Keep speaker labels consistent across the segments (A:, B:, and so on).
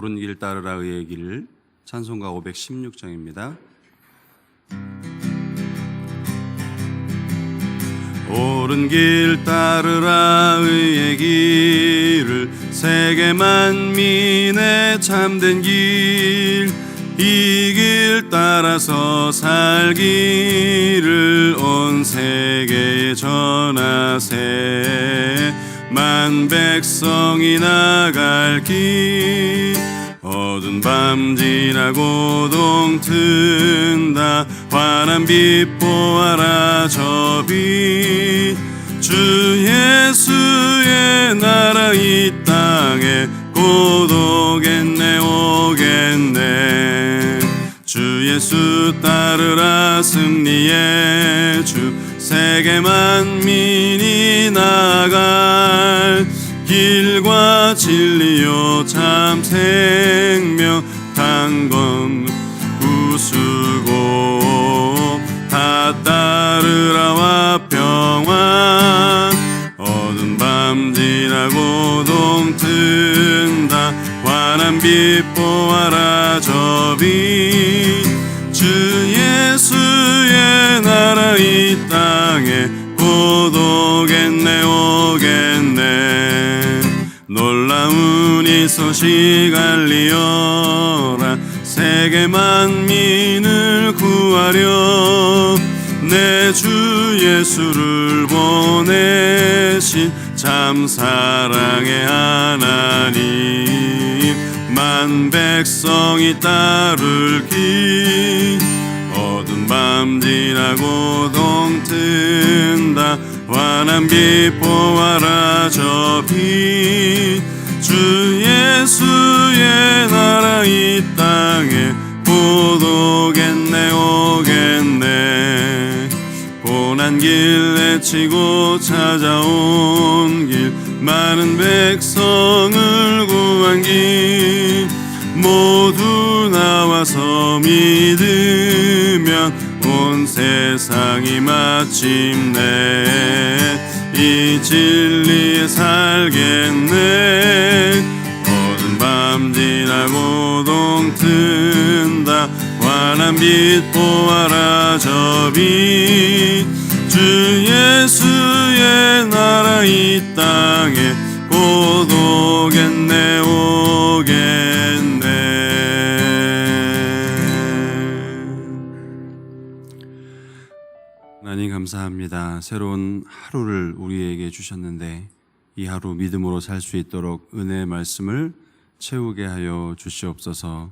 A: 옳은 길 따르라 의의 길 찬송가 516장입니다. 옳은 길 따르라 의의 길을 세계 만민의 참된 길 이 길 따라서 살기를 온 세계에 전하세 만 백성이 나갈 길 밤 지나고 동튼다. 환한 빛 보아라 저빛 주 예수의 나라 이 땅에 곧 오겠네 오겠네. 주 예수 따르라 승리의 주. 세계 만민이 나갈 길과 진리요 참생 보아라 저빛 주 예수의 나라 이 땅에 곧 오겠네 오겠네. 놀라운 이 소식 알리어라. 세계 만민을 구하려 내 주 예수를 보내신 참 사랑의 하나님 만 백성이 따를 길 어두운 밤 지나고 동튼다. 환한 빛 보아라 저빛 주 예수의 나라 이 땅에 곧 오겠네 오겠네. 고난 길 내치고 찾아온 길 많은 백성을 구한 길 모두 나와서 믿으면 온 세상이 마침내 이 진리에 살겠네. 어두운 밤 지나고 동튼다. 환한 빛 보아라 저 빛. 주 예수의 나라 이 땅에 곧 감사합니다. 새로운 하루를 우리에게 주셨는데 이 하루 믿음으로 살 수 있도록 은혜의 말씀을 채우게 하여 주시옵소서.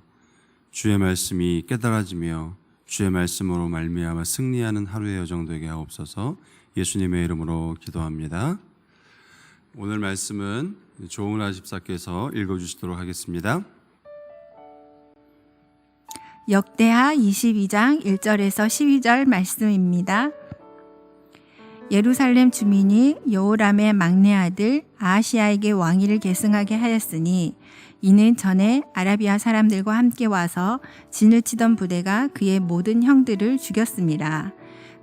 A: 주의 말씀이 깨달아지며 주의 말씀으로 말미암아 승리하는 하루의 여정 되게 하옵소서. 예수님의 이름으로 기도합니다. 오늘 말씀은 조은아 집사께서 읽어 주시도록 하겠습니다.
B: 역대하 22장 1절에서 12절 말씀입니다. 예루살렘 주민이 여호람의 막내 아들 아하시아에게 왕위를 계승하게 하였으니 이는 전에 아라비아 사람들과 함께 와서 진을 치던 부대가 그의 모든 형들을 죽였습니다.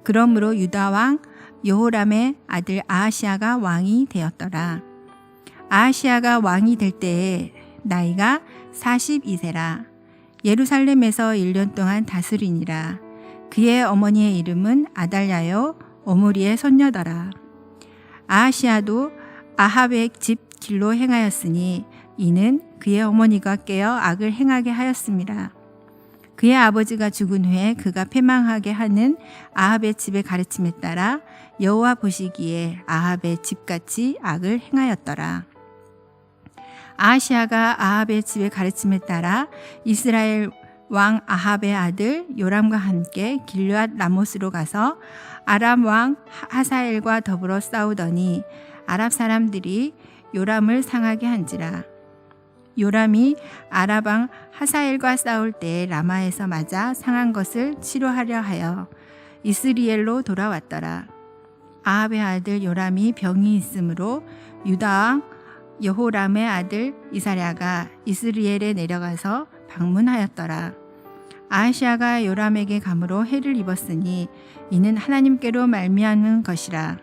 B: 그러므로 유다 왕 여호람의 아들 아하시아가 왕이 되었더라. 아하시아가 왕이 될 때에 나이가 42세라. 예루살렘에서 1년 동안 다스리니라. 그의 어머니의 이름은 아달랴요 오므리의 손녀더라. 아하시아도 아합의 집 길로 행하였으니 이는 그의 어머니가 깨어 악을 행하게 하였습니다. 그의 아버지가 죽은 후에 그가 패망하게 하는 아합의 집의 가르침에 따라 여호와 보시기에 아합의 집같이 악을 행하였더라. 아하시아가 아합의 집의 가르침에 따라 이스라엘 왕 아합의 아들 요람과 함께 길르앗 라모스로 가서 아람 왕 하사엘과 더불어 싸우더니 아랍 사람들이 요람을 상하게 한지라. 요람이 아랍 왕 하사엘과 싸울 때 라마에서 맞아 상한 것을 치료하려 하여 이스리엘로 돌아왔더라. 아합의 아들 요람이 병이 있으므로 유다 왕 여호람의 아들 이사랴가 이스리엘에 내려가서 방문하였더라. 아하시아가 요람에게 감으로 해를 입었으니 이는 하나님께로 말미암은 것이라.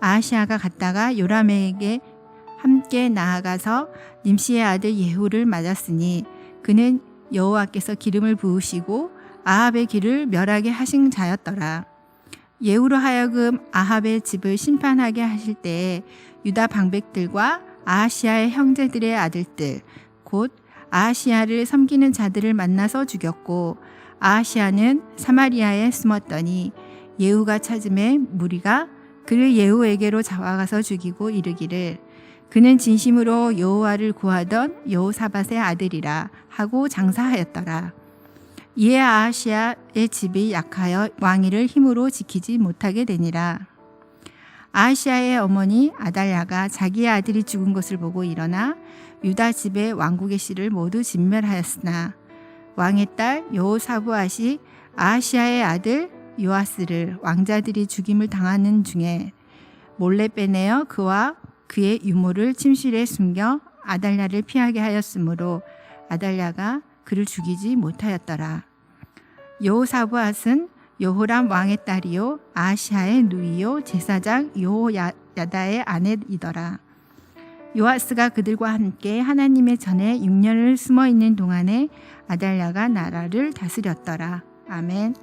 B: 아하시아가 갔다가 요람에게 함께 나아가서 님시의 아들 예후를 맞았으니 그는 여호와께서 기름을 부으시고 아합의 길을 멸하게 하신 자였더라. 예후로 하여금 아합의 집을 심판하게 하실 때에 유다 방백들과 아하시아의 형제들의 아들들 곧 아하시아를 섬기는 자들을 만나서 죽였고 아하시아는 사마리아에 숨었더니 예후가 찾음에 무리가 그를 예후에게로 잡아가서 죽이고 이르기를 그는 진심으로 여호와를 구하던 여호사밧의 아들이라 하고 장사하였더라. 이에 아하시아의 집이 약하여 왕위를 힘으로 지키지 못하게 되니라. 아하시아의 어머니 아달랴가 자기의 아들이 죽은 것을 보고 일어나 유다 집의 왕국의 씨를 모두 진멸하였으나 왕의 딸 여호사부앗이 아하시아의 아들 요아스를 왕자들이 죽임을 당하는 중에 몰래 빼내어 그와 그의 유모를 침실에 숨겨 아달랴를 피하게 하였으므로 아달랴가 그를 죽이지 못하였더라. 여호사부앗은 여호람 왕의 딸이요 아시아의 누이요 제사장 여호야다의 아내이더라. 요아스가 그들과 함께 하나님의 전에 6년을 숨어 있는 동안에 아달랴가 나라를 다스렸더라. 아멘.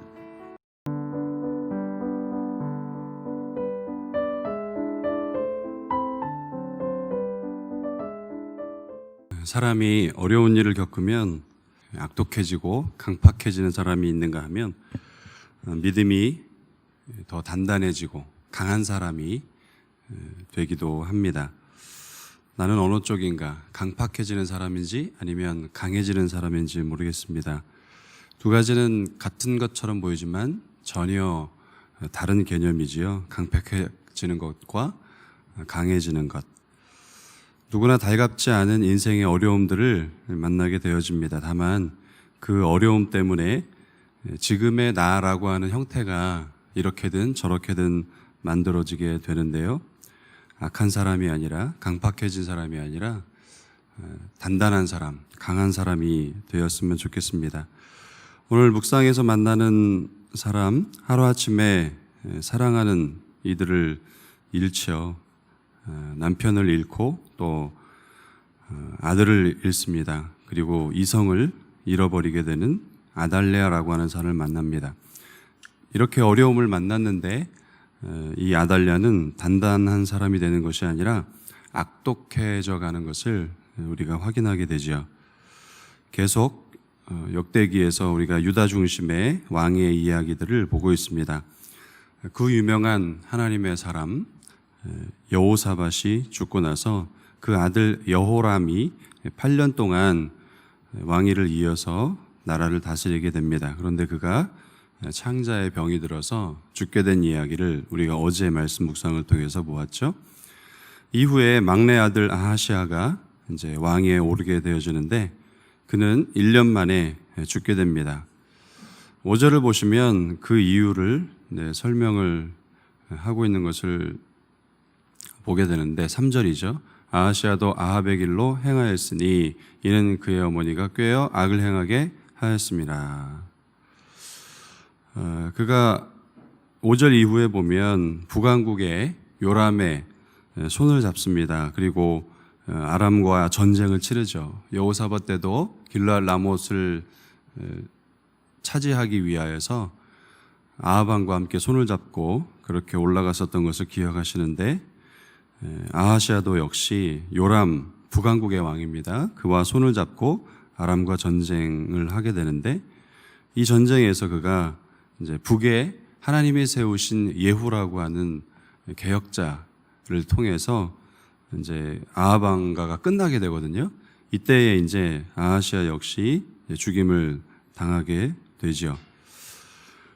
A: 사람이 어려운 일을 겪으면 악독해지고 강팍해지는 사람이 있는가 하면 어, 믿음이 더 단단해지고 강한 사람이 어, 되기도 합니다. 나는 어느 쪽인가 강팍해지는 사람인지 아니면 강해지는 사람인지 모르겠습니다. 두 가지는 같은 것처럼 보이지만 전혀 다른 개념이지요. 강팍해지는 것과 강해지는 것. 누구나 달갑지 않은 인생의 어려움들을 만나게 되어집니다. 다만 그 어려움 때문에 지금의 나라고 하는 형태가 이렇게든 저렇게든 만들어지게 되는데요. 악한 사람이 아니라 강팍해진 사람이 아니라 어, 단단한 사람, 강한 사람이 되었으면 좋겠습니다. 오늘 묵상에서 만나는 사람 하루아침에 사랑하는 이들을 잃죠. 어, 남편을 잃고 또 어, 아들을 잃습니다. 그리고 이성을 잃어버리게 되는 아달레아라고 하는 사람을 만납니다. 이렇게 어려움을 만났는데 어, 이 아달랴는 단단한 사람이 되는 것이 아니라 악독해져 가는 것을 우리가 확인하게 되죠. 계속 역대기에서 우리가 유다 중심의 왕의 이야기들을 보고 있습니다. 그 유명한 하나님의 사람 여호사밧이 죽고 나서 그 아들 여호람이 8년 동안 왕위를 이어서 나라를 다스리게 됩니다. 그런데 그가 창자의 병이 들어서 죽게 된 이야기를 우리가 어제 말씀 묵상을 통해서 보았죠. 이후에 막내 아들 아하시아가 이제 왕위에 오르게 되어지는데 그는 1년 만에 죽게 됩니다. 5절을 보시면 그 이유를 네, 설명을 하고 있는 것을 보게 되는데 3절이죠. 아하시아도 아합의 길로 행하였으니 이는 그의 어머니가 꾀어 악을 행하게 하였습니다. 어, 그가 5절 이후에 보면 북왕국의 요람에 손을 잡습니다. 그리고 어, 아람과 전쟁을 치르죠. 여호사밧 때도 길랄 라못을 차지하기 위하여서 아하방과 함께 손을 잡고 그렇게 올라갔었던 것을 기억하시는데 아하시아도 역시 요람 북왕국의 왕입니다. 그와 손을 잡고 아람과 전쟁을 하게 되는데 이 전쟁에서 그가 이제 북에 하나님이 세우신 예후라고 하는 개혁자를 통해서 이제 아하방가가 끝나게 되거든요. 이때에 이제 아하시아 역시 죽임을 당하게 되죠.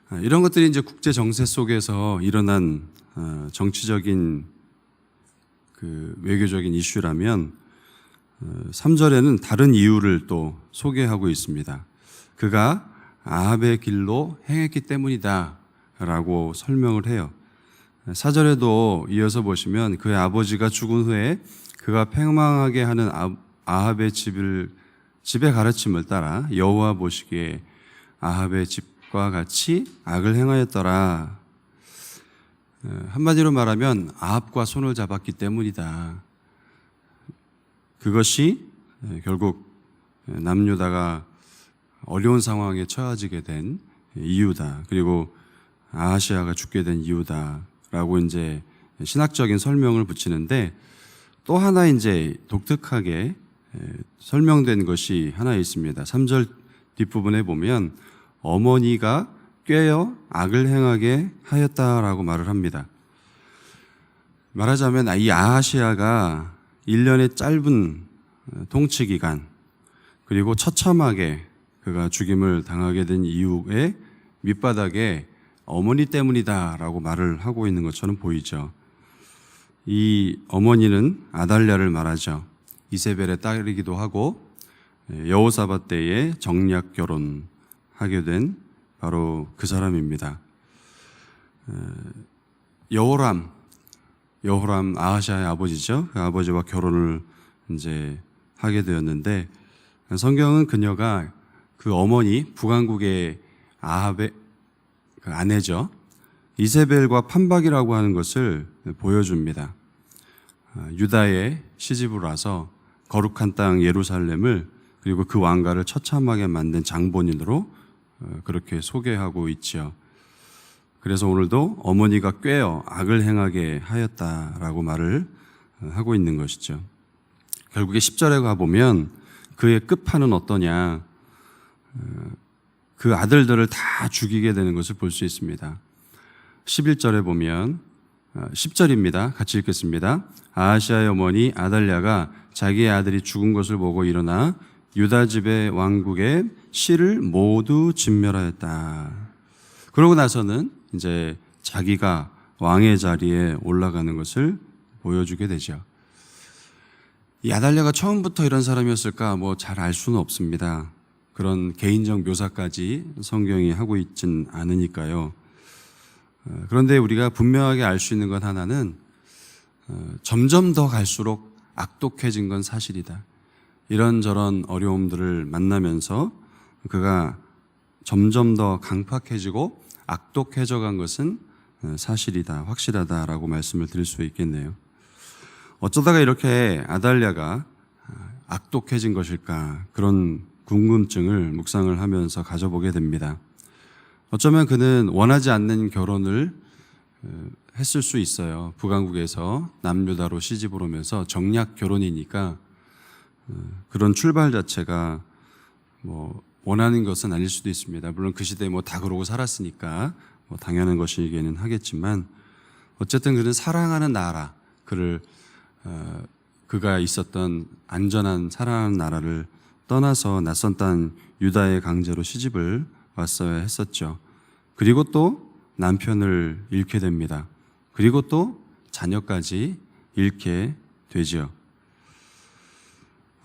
A: 아, 이런 것들이 이제 국제 정세 속에서 일어난 어, 정치적인 그 외교적인 이슈라면 3절에는 다른 이유를 또 소개하고 있습니다. 그가 아합의 길로 행했기 때문이다 라고 설명을 해요. 4절에도 이어서 보시면 그의 아버지가 죽은 후에 그가 팽망하게 하는 아, 아합의 집을 집의 가르침을 따라 여호와 보시기에 아합의 집과 같이 악을 행하였더라. 한마디로 말하면 아합과 손을 잡았기 때문이다. 그것이 에, 결국 남유다가 어려운 상황에 처해지게 된 이유다. 그리고 아하시아가 죽게 된 이유다라고 이제 신학적인 설명을 붙이는데 또 하나 이제 독특하게 에, 설명된 것이 하나 있습니다. 3절 뒷부분에 보면 어머니가 꿰어 악을 행하게 하였다라고 말을 합니다. 말하자면 이 아하시아가 1년의 짧은 통치 기간 그리고 처참하게 그가 죽임을 당하게 된 이유에 밑바닥에 어머니 때문이다라고 말을 하고 있는 것처럼 보이죠. 이 어머니는 아달랴를 말하죠. 이세벨의 딸이기도 하고 여호사밧 때에 정략 결혼하게 된 바로 그 사람입니다. 여호람 여호람 아하시아의 아버지죠. 그 아버지와 결혼을 이제 하게 되었는데 성경은 그녀가 그 어머니 북왕국의 아합의 그 아내죠. 이세벨과 판박이라고 하는 것을 보여줍니다. 아, 유다의 시집으로 와서 거룩한 땅 예루살렘을 그리고 그 왕가를 처참하게 만든 장본인으로 어, 그렇게 소개하고 있지요. 그래서 오늘도 어머니가 꿰어 악을 행하게 하였다라고 말을 어, 하고 있는 것이죠. 결국에 10절에 가보면 그의 끝판은 어떠냐. 어, 그 아들들을 다 죽이게 되는 것을 볼 수 있습니다. 11절에 보면 10절입니다. 같이 읽겠습니다. 아하시아의 어머니 아달랴가 자기의 아들이 죽은 것을 보고 일어나 유다 집의 왕국의 씨를 모두 진멸하였다. 그러고 나서는 이제 자기가 왕의 자리에 올라가는 것을 보여주게 되죠. 이 아달랴가 처음부터 이런 사람이었을까 뭐 잘 알 수는 없습니다. 그런 개인적 묘사까지 성경이 하고 있진 않으니까요. 어, 그런데 우리가 분명하게 알 수 있는 것 하나는 어, 점점 더 갈수록 악독해진 건 사실이다. 이런저런 어려움들을 만나면서 그가 점점 더 강팍해지고 악독해져 간 것은 어, 사실이다, 확실하다라고 말씀을 드릴 수 있겠네요. 어쩌다가 이렇게 아달랴가 악독해진 것일까 그런 궁금증을 묵상을 하면서 가져보게 됩니다. 어쩌면 그는 원하지 않는 결혼을 어, 했을 수 있어요. 북왕국에서 남유다로 시집을 오면서 정략 결혼이니까 어, 그런 출발 자체가 뭐 원하는 것은 아닐 수도 있습니다. 물론 그 시대에 뭐 다 그러고 살았으니까 뭐 당연한 것이기는 하겠지만 어쨌든 그는 사랑하는 나라 그를 어, 그가 있었던 안전한 사랑하는 나라를 떠나서 낯선 땅 유다의 강제로 시집을 왔어야 했었죠. 그리고 또 남편을 잃게 됩니다. 그리고 또 자녀까지 잃게 되죠.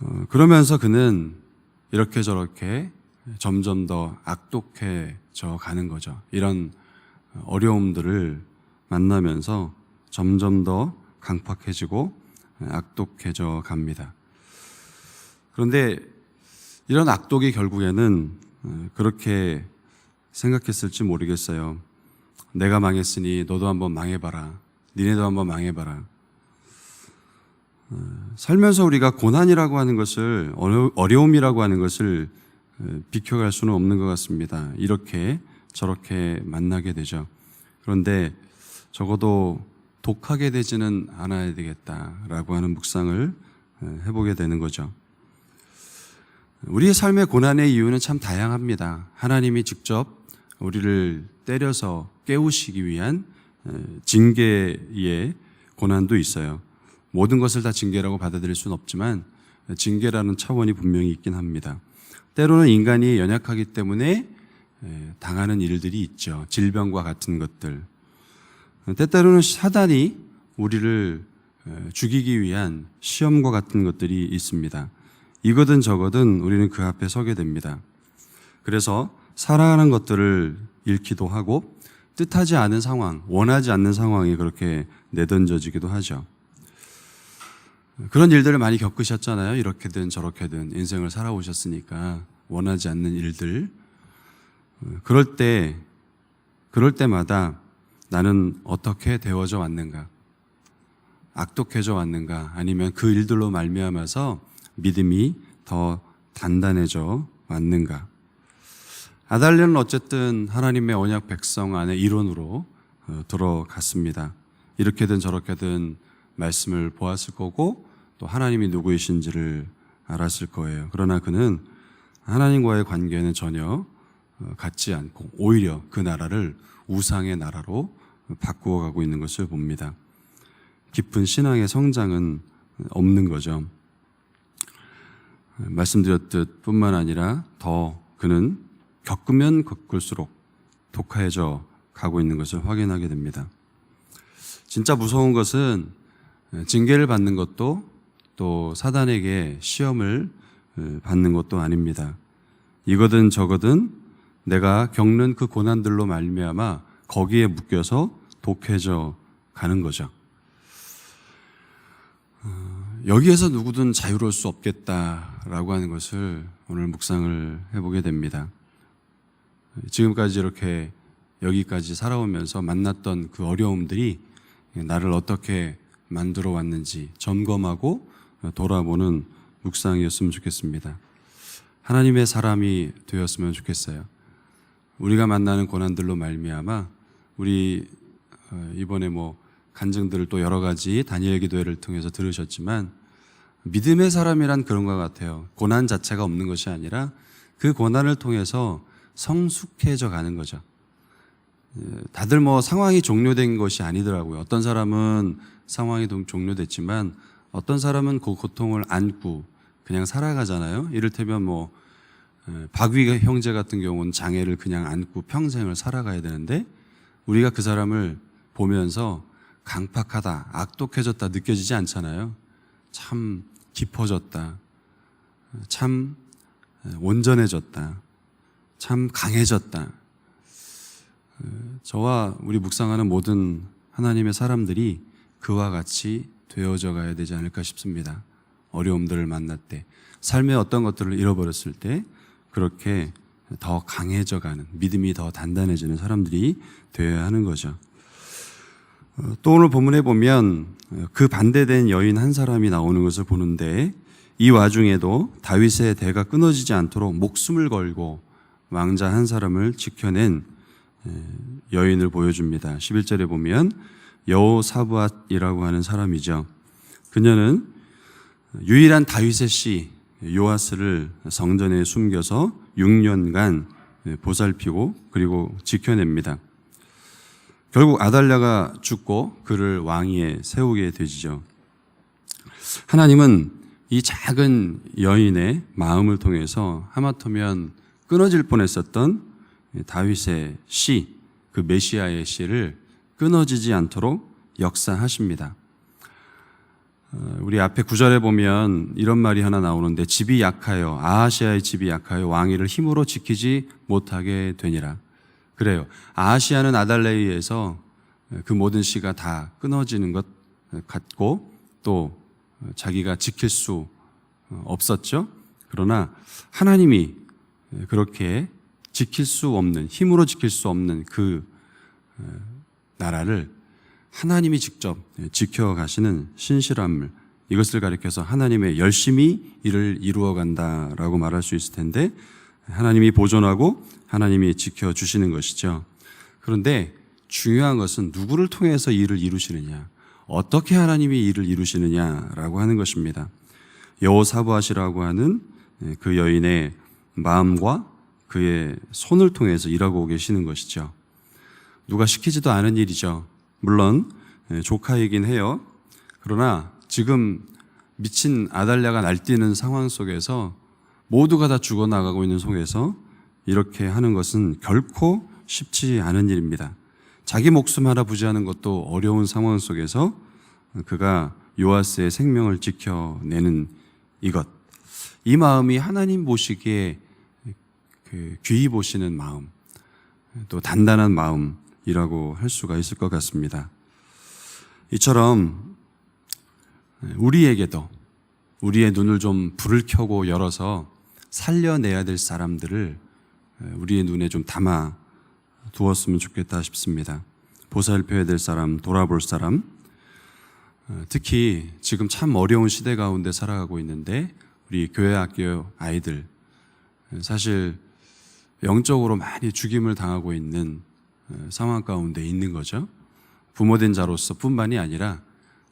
A: 어, 그러면서 그는 이렇게 저렇게 점점 더 악독해져 가는 거죠. 이런 어려움들을 만나면서 점점 더 강팍해지고 악독해져 갑니다. 그런데 이런 악독이 결국에는 어, 그렇게 생각했을지 모르겠어요. 내가 망했으니 너도 한번 망해봐라. 니네도 한번 망해봐라. 어, 살면서 우리가 고난이라고 하는 것을 어려- 어려움이라고 하는 것을 어, 비켜갈 수는 없는 것 같습니다. 이렇게 저렇게 만나게 되죠. 그런데 적어도 독하게 되지는 않아야 되겠다라고 하는 묵상을 어, 해보게 되는 거죠. 우리의 삶의 고난의 이유는 참 다양합니다. 하나님이 직접 우리를 때려서 깨우시기 위한 에, 징계의 고난도 있어요. 모든 것을 다 징계라고 받아들일 수는 없지만 징계라는 차원이 분명히 있긴 합니다. 때로는 인간이 연약하기 때문에 에, 당하는 일들이 있죠. 질병과 같은 것들. 때때로는 사단이 우리를 에, 죽이기 위한 시험과 같은 것들이 있습니다. 이거든 저거든 우리는 그 앞에 서게 됩니다. 그래서 사랑하는 것들을 잃기도 하고 뜻하지 않은 상황, 원하지 않는 상황이 그렇게 내던져지기도 하죠. 그런 일들을 많이 겪으셨잖아요. 이렇게든 저렇게든 인생을 살아오셨으니까 원하지 않는 일들. 그럴 때, 그럴 때마다 나는 어떻게 되어져 왔는가? 악독해져 왔는가 아니면 그 일들로 말미암아서 믿음이 더 단단해져 왔는가 아달랴는 어쨌든 하나님의 언약 백성 안에 일원으로 어, 들어갔습니다. 이렇게든 저렇게든 말씀을 보았을 거고 또 하나님이 누구이신지를 알았을 거예요. 그러나 그는 하나님과의 관계는 전혀 어, 같지 않고 오히려 그 나라를 우상의 나라로 바꾸어 가고 있는 것을 봅니다. 깊은 신앙의 성장은 없는 거죠. 말씀드렸듯 뿐만 아니라 더 그는 겪으면 겪을수록 독해져 가고 있는 것을 확인하게 됩니다. 진짜 무서운 것은 징계를 받는 것도 또 사단에게 시험을 받는 것도 아닙니다. 이거든 저거든 내가 겪는 그 고난들로 말미암아 거기에 묶여서 독해져 가는 거죠. 어, 여기에서 누구든 자유로울 수 없겠다라고 하는 것을 오늘 묵상을 해보게 됩니다. 지금까지 이렇게 여기까지 살아오면서 만났던 그 어려움들이 나를 어떻게 만들어 왔는지 점검하고 돌아보는 묵상이었으면 좋겠습니다. 하나님의 사람이 되었으면 좋겠어요. 우리가 만나는 고난들로 말미암아 우리 어, 이번에 뭐 간증들을 또 여러 가지 다니엘 기도회를 통해서 들으셨지만 믿음의 사람이란 그런 것 같아요. 고난 자체가 없는 것이 아니라 그 고난을 통해서 성숙해져 가는 거죠. 다들 뭐 상황이 종료된 것이 아니더라고요. 어떤 사람은 상황이 동- 종료됐지만 어떤 사람은 그 고통을 안고 그냥 살아가잖아요. 이를테면 뭐 에, 박위 형제 같은 경우는 장애를 그냥 안고 평생을 살아가야 되는데 우리가 그 사람을 보면서 강팍하다, 악독해졌다 느껴지지 않잖아요. 참 깊어졌다. 참 온전해졌다. 참 강해졌다. 저와 우리 묵상하는 모든 하나님의 사람들이 그와 같이 되어져 가야 되지 않을까 싶습니다. 어려움들을 만날 때, 삶의 어떤 것들을 잃어버렸을 때, 그렇게 더 강해져 가는, 믿음이 더 단단해지는 사람들이 되어야 하는 거죠. 어, 또 오늘 본문에 보면 어, 그 반대된 여인 한 사람이 나오는 것을 보는데 이 와중에도 다윗의 대가 끊어지지 않도록 목숨을 걸고 왕자 한 사람을 지켜낸 여인을 보여줍니다. 11절에 보면 여호사부앗이라고 하는 사람이죠. 그녀는 유일한 다윗의 씨 요아스를 성전에 숨겨서 6년간 보살피고 그리고 지켜냅니다. 결국 아달랴가 죽고 그를 왕위에 세우게 되지죠. 하나님은 이 작은 여인의 마음을 통해서 하마터면 끊어질 뻔했었던 다윗의 씨, 그 메시아의 씨를 끊어지지 않도록 역사하십니다. 어, 우리 앞에 구절에 보면 이런 말이 하나 나오는데 집이 약하여 아하시아의 집이 약하여 왕위를 힘으로 지키지 못하게 되니라. 그래요. 아하시아는 아달레에 의해서 그 모든 씨가 다 끊어지는 것 같고 또 자기가 지킬 수 없었죠. 그러나 하나님이 그렇게 지킬 수 없는 힘으로 지킬 수 없는 그 나라를 하나님이 직접 지켜 가시는 신실함을 이것을 가리켜서 하나님의 열심히 일을 이루어 간다라고 말할 수 있을 텐데 하나님이 보존하고 하나님이 지켜 주시는 것이죠. 그런데 중요한 것은 누구를 통해서 일을 이루시느냐, 어떻게 하나님이 일을 이루시느냐라고 하는 것입니다. 여호사부하시라고 하는 그 여인의 마음과 그의 손을 통해서 일하고 계시는 것이죠. 누가 시키지도 않은 일이죠. 물론 조카이긴 해요. 그러나 지금 미친 아달랴가 날뛰는 상황 속에서 모두가 다 죽어나가고 있는 속에서 이렇게 하는 것은 결코 쉽지 않은 일입니다. 자기 목숨 하나 부지하는 것도 어려운 상황 속에서 그가 요아스의 생명을 지켜내는 이것. 이 마음이 하나님 보시기에 그 귀히 보시는 마음, 또 단단한 마음이라고 할 수가 있을 것 같습니다. 이처럼 우리에게도 우리의 눈을 좀 불을 켜고 열어서 살려내야 될 사람들을 우리의 눈에 좀 담아 두었으면 좋겠다 싶습니다. 보살펴야 될 사람, 돌아볼 사람. 어, 특히 지금 참 어려운 시대 가운데 살아가고 있는데 우리 교회 학교 아이들 사실 영적으로 많이 죽임을 당하고 있는 어, 상황 가운데 있는 거죠. 부모된 자로서 뿐만이 아니라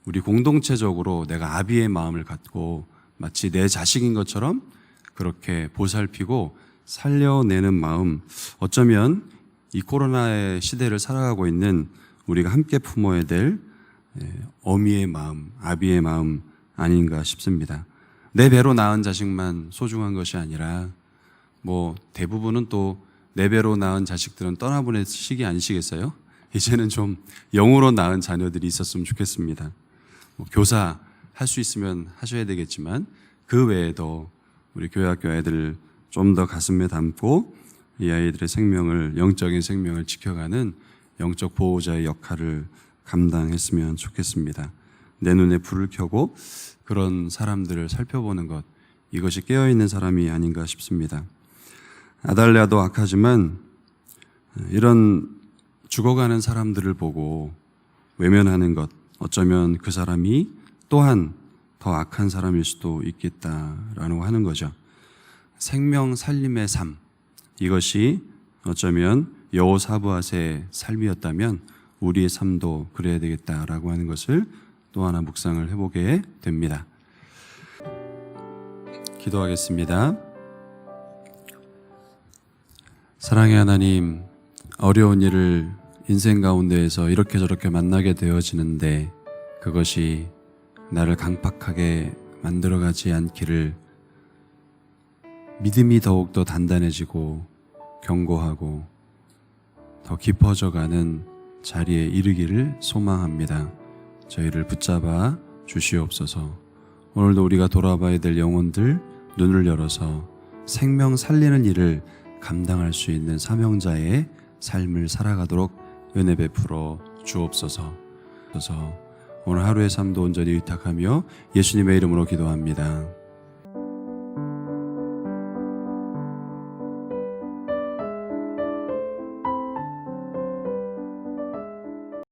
A: 우리 공동체적으로 내가 아비의 마음을 갖고 마치 내 자식인 것처럼 그렇게 보살피고 살려내는 마음 어쩌면 이 코로나의 시대를 살아가고 있는 우리가 함께 품어야 될 예, 어미의 마음, 아비의 마음 아닌가 싶습니다. 내 배로 낳은 자식만 소중한 것이 아니라 뭐 대부분은 또 내 배로 낳은 자식들은 떠나보낼 시기 아니시겠어요? 이제는 좀 영으로 낳은 자녀들이 있었으면 좋겠습니다. 뭐 교사 할 수 있으면 하셔야 되겠지만 그 외에도 우리 교회 학교 아이들을 좀더 가슴에 담고 이 아이들의 생명을 영적인 생명을 지켜가는 영적 보호자의 역할을 감당했으면 좋겠습니다. 내 눈에 불을 켜고 그런 사람들을 살펴보는 것 이것이 깨어 있는 사람이 아닌가 싶습니다. 아달랴도 악하지만 이런 죽어가는 사람들을 보고 외면하는 것 어쩌면 그 사람이 또한 더 악한 사람일 수도 있겠다라고 하는 거죠. 생명 살림의 삶 이것이 어쩌면 여호사부앗의 삶이었다면 우리의 삶도 그래야 되겠다라고 하는 것을 또 하나 묵상을 해보게 됩니다. 기도하겠습니다. 사랑의 하나님, 어려운 일을 인생 가운데에서 이렇게 저렇게 만나게 되어지는데 그것이 나를 강팍하게 만들어가지 않기를 믿음이 더욱더 단단해지고 견고하고 더 깊어져가는 자리에 이르기를 소망합니다. 저희를 붙잡아 주시옵소서. 오늘도 우리가 돌아봐야 될 영혼들 눈을 열어서 생명 살리는 일을 감당할 수 있는 사명자의 삶을 살아가도록 은혜 베풀어 주옵소서. 그래서 오늘 하루의 삶도 온전히 의탁하며 예수님의 이름으로 기도합니다.